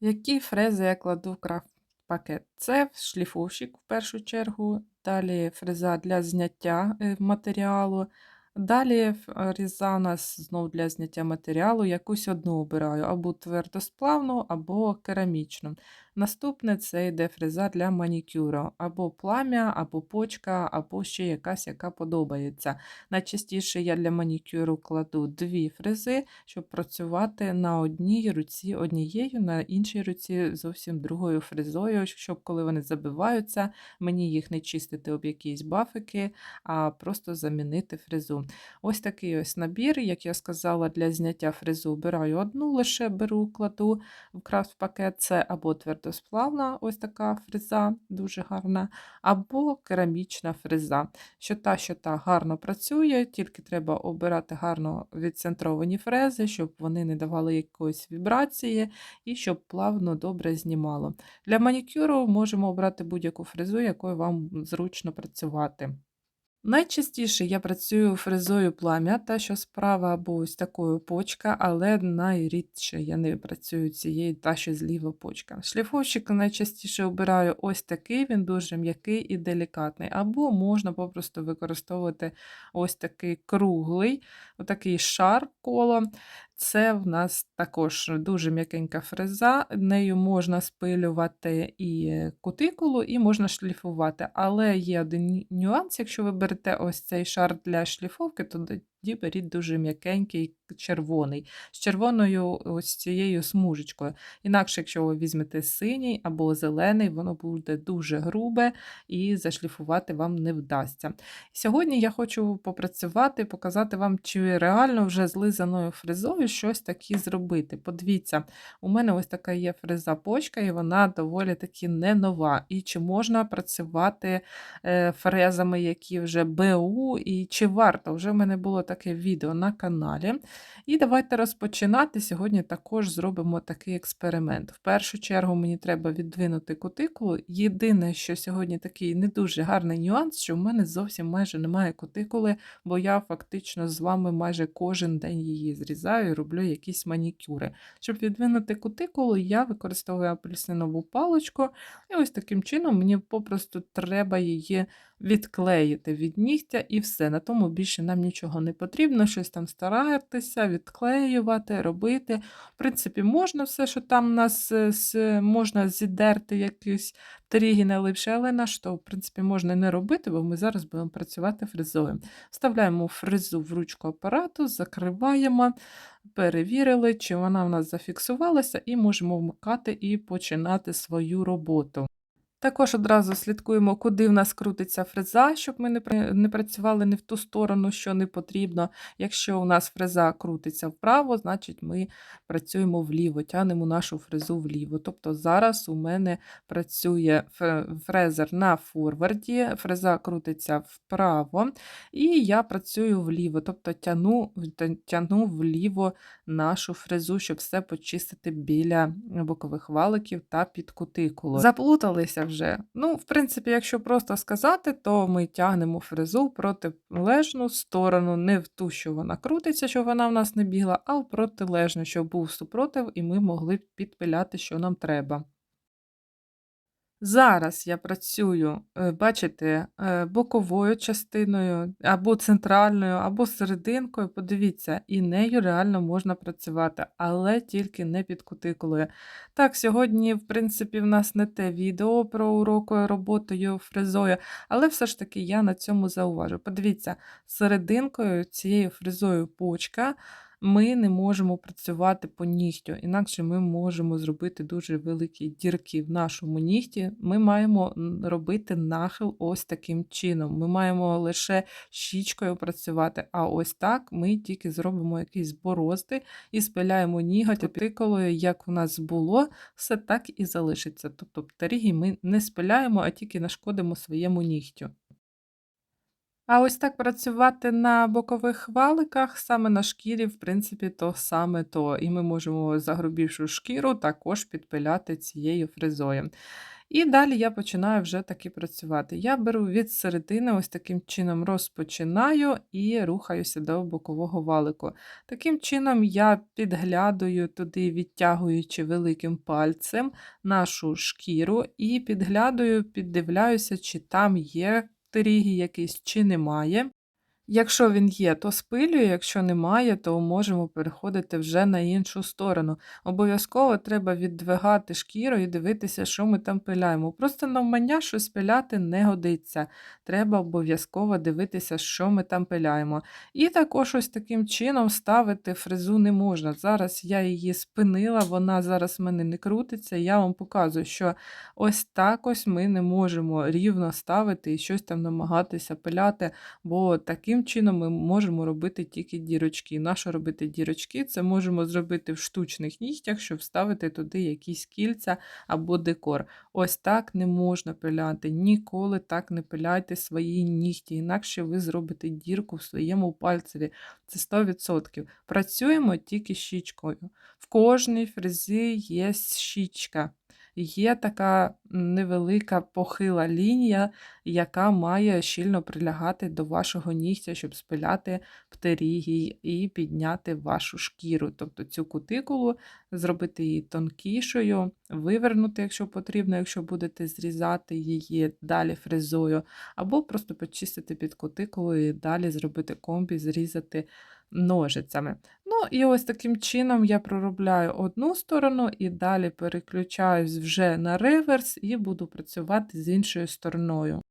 Які фрези я кладу в крафт-пакет? Це шліфовщик в першу чергу, далі фреза для зняття е, матеріалу. Далі фреза у нас знов для зняття матеріалу, якусь одну обираю, або твердосплавну, або керамічну. Наступне це йде фреза для манікюру, або плам'я, або почка, або ще якась, яка подобається. Найчастіше я для манікюру кладу дві фрези, щоб працювати на одній руці однією, на іншій руці зовсім другою фрезою, щоб коли вони забиваються, мені їх не чистити об якісь бафики, а просто замінити фрезу. Ось такий ось набір, як я сказала, для зняття фрезу обираю одну, лише беру, кладу в крафт-пакет, це або твердосплавна ось така фреза, дуже гарна, або керамічна фреза. Що та, що та гарно працює, тільки треба обирати гарно відцентровані фрези, щоб вони не давали якоїсь вібрації і щоб плавно добре знімало. Для манікюру можемо обрати будь-яку фрезу, якою вам зручно працювати. Найчастіше я працюю фрезою плам'я, та що справа або ось такою почка, але найрідше я не працюю цією та що зліва почка. Шліфовщик найчастіше обираю ось такий, він дуже м'який і делікатний. Або можна попросту використовувати ось такий круглий, отакий шар коло. Це в нас також дуже м'якенька фреза, нею можна спилювати і кутикулу, і можна шліфувати. Але є один нюанс, якщо ви берете ось цей шар для шліфовки, то тоді беріть дуже м'якенький червоний, з червоною ось цією смужечкою. Інакше, якщо ви візьмете синій або зелений, воно буде дуже грубе і зашліфувати вам не вдасться. Сьогодні я хочу попрацювати, показати вам, чи реально вже злизаною фрезою щось таке зробити. Подивіться, у мене ось така є фреза почка, і вона доволі таки не нова. І чи можна працювати е, фрезами, які вже БУ, і чи варто? Вже в мене було таке відео на каналі. І давайте розпочинати. Сьогодні також зробимо такий експеримент. В першу чергу мені треба віддвинути кутикулу. Єдине, що сьогодні такий не дуже гарний нюанс, що в мене зовсім майже немає кутикули, бо я фактично з вами майже кожен день її зрізаю і роблю якісь манікюри. Щоб віддвинути кутикулу, я використовую апельсинову паличку, і ось таким чином мені попросту треба її відклеїти від нігтя і все. На тому більше нам нічого не потрібно, щось там старатися, відклеювати, робити. В принципі, можна все, що там у нас е, можна зідерти якісь тріги липше, але на що, в принципі, можна не робити, бо ми зараз будемо працювати фрезою. Вставляємо фрезу в ручку апарату, закриваємо. Перевірили, чи вона в нас зафіксувалася, і можемо вмикати і починати свою роботу. Також одразу слідкуємо, куди в нас крутиться фреза, щоб ми не працювали не в ту сторону, що не потрібно. Якщо у нас фреза крутиться вправо, значить ми працюємо вліво, тянемо нашу фрезу вліво. Тобто зараз у мене працює фрезер на форварді, фреза крутиться вправо, і я працюю вліво, тобто тяну, тяну вліво нашу фрезу, щоб все почистити біля бокових валиків та під кутикулою. Заплуталися вже. Ну, в принципі, якщо просто сказати, то ми тягнемо фрезу протилежну сторону, не в ту, що вона крутиться, щоб вона в нас не бігла, а в протилежну, щоб був супротив, і ми могли підпиляти, що нам треба. Зараз я працюю, е, бачите, е, боковою частиною, або центральною, або серединкою. Подивіться, і нею реально можна працювати, але тільки не під кутикулою. Так, сьогодні, в принципі, в нас не те відео про уроку роботою фрезою, але все ж таки я на цьому зауважу. Подивіться, серединкою цією фрезою почка ми не можемо працювати по нігтю, інакше ми можемо зробити дуже великі дірки в нашому нігті. Ми маємо робити нахил ось таким чином. Ми маємо лише щічкою працювати, а ось так ми тільки зробимо якісь борозди і спиляємо ніготь опіколою, як у нас було, все так і залишиться. Тобто птеріги ми не спиляємо, а тільки нашкодимо своєму нігтю. А ось так працювати на бокових валиках, саме на шкірі, в принципі, то саме то. І ми можемо загрубівшу шкіру також підпиляти цією фрезою. І далі я починаю вже таки працювати. Я беру від середини, ось таким чином розпочинаю і рухаюся до бокового валику. Таким чином, я підглядую туди, відтягуючи великим пальцем нашу шкіру, і підглядаю, піддивляюся, чи там є птерігій якийсь, чи немає. Якщо він є, то спилюю, якщо немає, то можемо переходити вже на іншу сторону. Обов'язково треба віддвигати шкіру і дивитися, що ми там пиляємо. Просто навмання щось пиляти не годиться. Треба обов'язково дивитися, що ми там пиляємо. І також ось таким чином ставити фрезу не можна. Зараз я її спинила, вона зараз в мене не крутиться. Я вам показую, що ось так ось ми не можемо рівно ставити і щось там намагатися пиляти, бо таким чином ми можемо робити тільки дірочки. Нащо робити дірочки? Це можемо зробити в штучних нігтях, щоб вставити туди якісь кільця або декор. Ось так не можна пиляти. Ніколи так не пиляйте свої нігті, інакше ви зробите дірку в своєму пальцеві. Це 100%. Працюємо тільки щічкою. В кожній фрезі є щічка. Є така невелика похила лінія, яка має щільно прилягати до вашого нігтя, щоб спиляти птерігій і підняти вашу шкіру. Тобто цю кутикулу зробити її тонкішою, вивернути, якщо потрібно, якщо будете зрізати її далі фрезою, або просто почистити під кутикулою і далі зробити комбі, зрізати ножицями. Ну, і ось таким чином я проробляю одну сторону і далі переключаюсь вже на реверс і буду працювати з іншою стороною.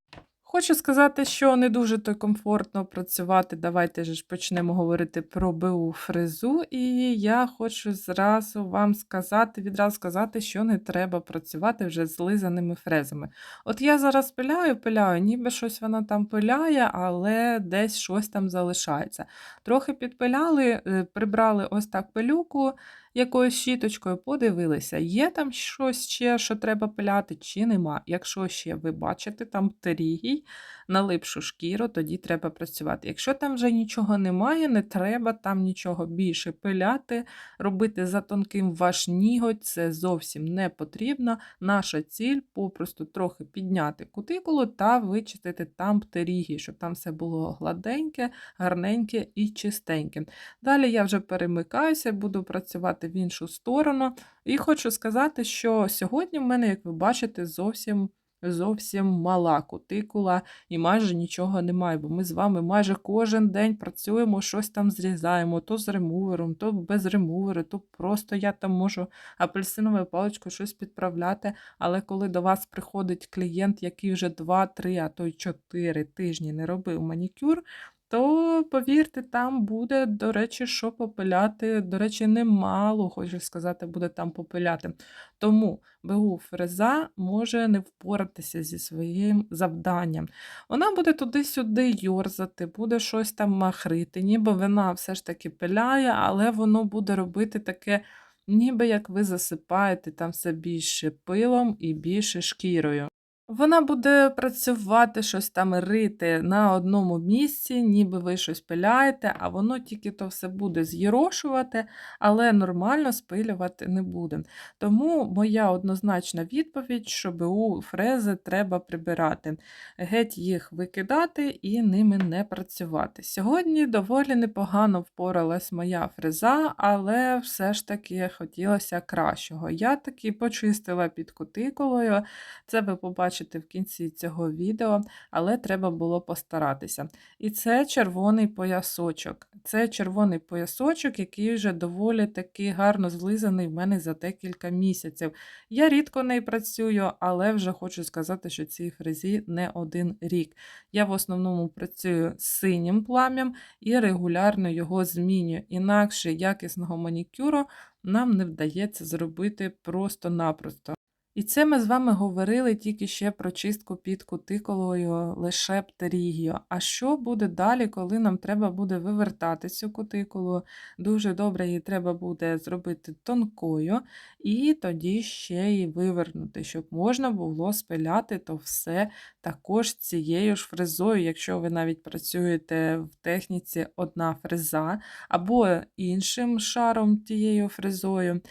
Хочу сказати, що не дуже то комфортно працювати. Давайте ж почнемо говорити про БУ фрезу. І я хочу зразу вам сказати, відразу сказати, що не треба працювати вже з лизаними фрезами. От я зараз пиляю, пиляю, ніби щось вона там пиляє, але десь щось там залишається. Трохи підпиляли, е, прибрали ось так пилюку якоюсь щіточкою, подивилися, є там щось ще, що треба пиляти, чи нема. Якщо ще ви бачите там птерігій, на липшу шкіру, тоді треба працювати. Якщо там вже нічого немає, не треба там нічого більше пиляти, робити за тонким ваш ніготь, це зовсім не потрібно. Наша ціль попросту трохи підняти кутикулу та вичистити там птерігії, щоб там все було гладеньке, гарненьке і чистеньке. Далі я вже перемикаюся, буду працювати в іншу сторону. І хочу сказати, що сьогодні в мене, як ви бачите, зовсім зовсім мала кутикула і майже нічого немає, бо ми з вами майже кожен день працюємо, щось там зрізаємо, то з ремувером, то без ремувера, то просто я там можу апельсиновою паличкою щось підправляти. Але коли до вас приходить клієнт, який вже 2-3, а то й 4 тижні не робив манікюр, то, повірте, там буде, до речі, що попиляти. До речі, немало, хочу сказати, буде там попиляти. Тому БУ фреза може не впоратися зі своїм завданням. Вона буде туди-сюди йорзати, буде щось там махрити, ніби вона все ж таки пиляє, але воно буде робити таке. Ніби як ви засипаєте там все більше пилом і більше шкірою. Вона буде працювати, щось там рити на одному місці, ніби ви щось пиляєте, а воно тільки то все буде з'єрошувати, але нормально спилювати не буде. Тому моя однозначна відповідь, що БУ фрези треба прибирати, геть їх викидати і ними не працювати. Сьогодні доволі непогано впоралась моя фреза, але все ж таки хотілося кращого. Я таки почистила під кутикулою, це ви побачите побачите в кінці цього відео, але треба було постаратися. І це червоний поясочок. Це червоний поясочок, який вже доволі таки гарно злизаний в мене за декілька місяців. Я рідко не працюю, але вже хочу сказати, що цій фрезі не один рік. Я в основному працюю з синім плам'ям і регулярно його змінюю. Інакше якісного манікюру нам не вдається зробити просто-напросто. І це ми з вами говорили тільки ще про чистку під кутикулою лише птерігію. А що буде далі, коли нам треба буде вивертати цю кутикулу? Дуже добре її треба буде зробити тонкою, і тоді ще її вивернути, щоб можна було спиляти то все також цією ж фрезою, якщо ви навіть працюєте в техніці одна фреза, або іншим шаром тією фрезою.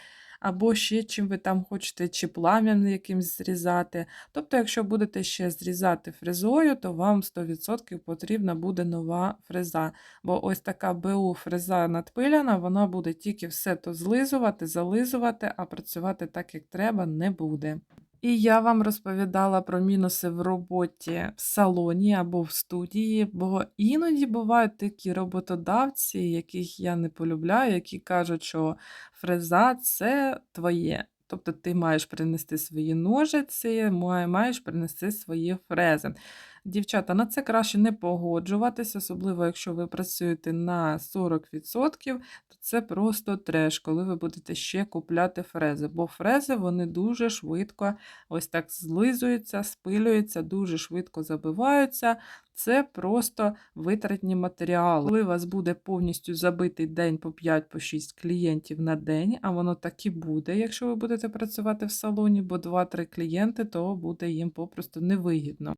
Або ще чим ви там хочете, чи плам'ям якимсь зрізати. Тобто, якщо будете ще зрізати фрезою, то вам 100% потрібна буде нова фреза. Бо ось така БУ фреза надпиляна, вона буде тільки все то злизувати, зализувати, а працювати так, як треба, не буде. І я вам розповідала про мінуси в роботі в салоні або в студії, бо іноді бувають такі роботодавці, яких я не полюбляю, які кажуть, що фреза це твоє. Тобто ти маєш принести свої ножиці, маєш принести свої фрези. Дівчата, на це краще не погоджуватись, особливо якщо ви працюєте на 40%, то це просто треш, коли ви будете ще купляти фрези. Бо фрези вони дуже швидко ось так злизуються, спилюються, дуже швидко забиваються. Це просто витратні матеріали. Коли у вас буде повністю забитий день по 5-6 клієнтів на день, а воно так і буде, якщо ви будете працювати в салоні, бо 2-3 клієнти, то буде їм попросту невигідно.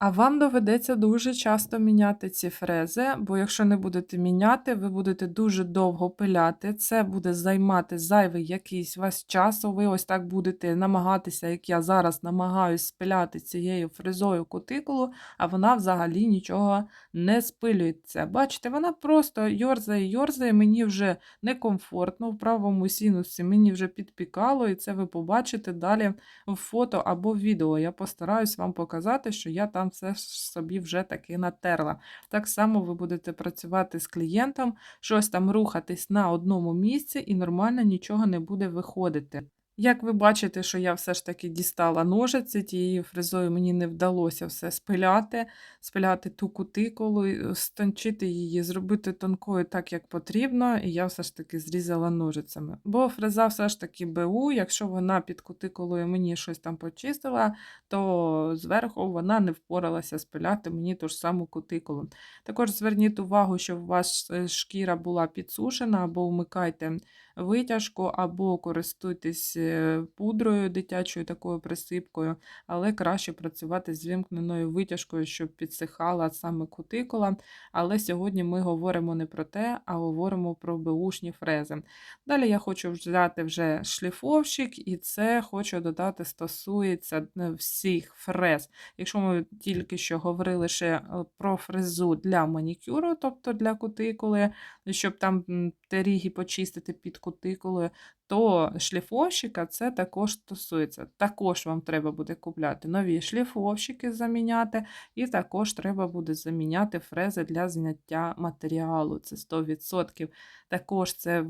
А вам доведеться дуже часто міняти ці фрези, бо якщо не будете міняти, ви будете дуже довго пиляти. Це буде займати зайвий якийсь вас час. Ви ось так будете намагатися, як я зараз намагаюсь спиляти цією фрезою кутикулу, а вона взагалі нічого не спилюється. Бачите, вона просто йорзає, йорзає, мені вже некомфортно в правому синусі, мені вже підпікало, і це ви побачите далі в фото або в відео. Я постараюсь вам показати, що я там все собі вже таки натерла. Так само ви будете працювати з клієнтом, щось там рухатись на одному місці, і нормально нічого не буде виходити. Як ви бачите, що я все ж таки дістала ножиці, тією фрезою мені не вдалося все спиляти, спиляти ту кутикулу, стончити її, зробити тонкою так, як потрібно, і я все ж таки зрізала ножицями. Бо фреза все ж таки БУ, якщо вона під кутикулою мені щось там почистила, то зверху вона не впоралася спиляти мені ту ж саму кутикулу. Також зверніть увагу, що у вас е, шкіра була підсушена, або вмикайте витяжку, або користуйтесь е, пудрою дитячою такою присипкою, але краще працювати з вимкненою витяжкою, щоб підсихала саме кутикула. Але сьогодні ми говоримо не про те, а говоримо про беушні фрези. Далі я хочу взяти вже шліфовщик, і це хочу додати, стосується е, всіх фрез. Якщо ми тільки що говорили ще е, про фрезу для манікюру, тобто для кутикули, щоб там теріги почистити під кутикулою, то шліфовщика це також стосується. Також вам треба буде купляти нові шліфовщики заміняти, і також треба буде заміняти фрези для зняття матеріалу. Це 100%. Також це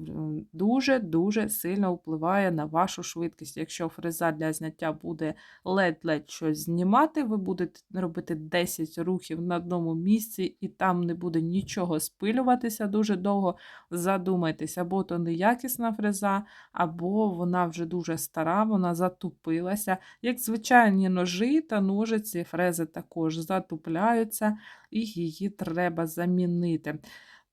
дуже-дуже сильно впливає на вашу швидкість. Якщо фреза для зняття буде ледь-ледь щось знімати, ви будете робити 10 рухів на одному місці, і там не буде нічого спилюватися дуже довго. Задумайтесь, або то неякісна фреза, або вона вже дуже стара, вона затупилася. Як звичайні ножі та ножиці, фрези також затупляються, і її треба замінити.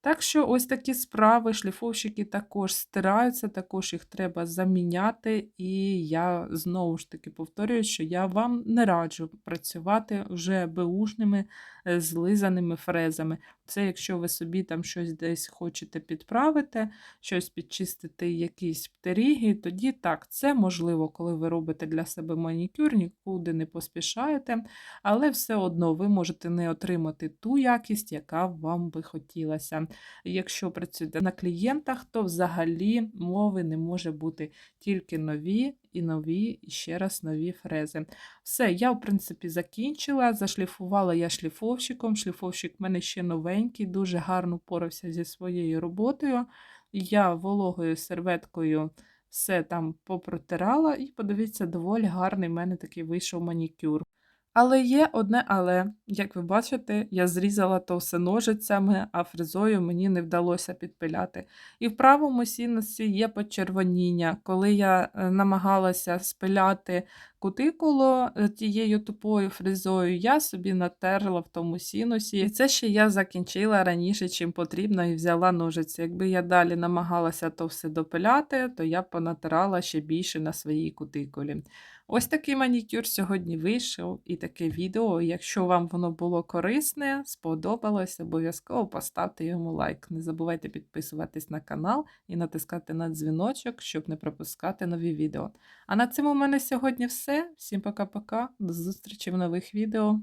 Так що ось такі справи, шліфовщики також стираються, також їх треба заміняти. І я знову ж таки повторюю, що я вам не раджу працювати вже беушними е, злизаними фрезами. Це якщо ви собі там щось десь хочете підправити, щось підчистити, якісь птеріги, тоді так, це можливо, коли ви робите для себе манікюр, нікуди не поспішаєте, але все одно ви можете не отримати ту якість, яка вам би хотілося. Якщо працюєте на клієнтах, то взагалі мови не може бути тільки нові і нові, і ще раз нові фрези. Все, я, в принципі, закінчила. Зашліфувала я шліфовщиком. Шліфовщик в мене ще новенький, дуже гарно впорався зі своєю роботою. Я вологою серветкою все там попротирала, і подивіться, доволі гарний в мене такий вийшов манікюр. Але є одне але. Як ви бачите, я зрізала то все ножицями, а фрезою мені не вдалося підпиляти. І в правому сінусі є почервоніння. Коли я е, намагалася спиляти кутикулу е, тією тупою фрезою, я собі натерла в тому сінусі. І це ще я закінчила раніше, чим потрібно, і взяла ножиці. Якби я далі намагалася то все допиляти, то я б понатирала ще більше на своїй кутикулі. Ось такий манікюр сьогодні вийшов і таке відео. Якщо вам воно було корисне, сподобалось, обов'язково поставте йому лайк. Не забувайте підписуватись на канал і натискати на дзвіночок, щоб не пропускати нові відео. А на цьому в мене сьогодні все. Всім пока-пока. До зустрічі в нових відео.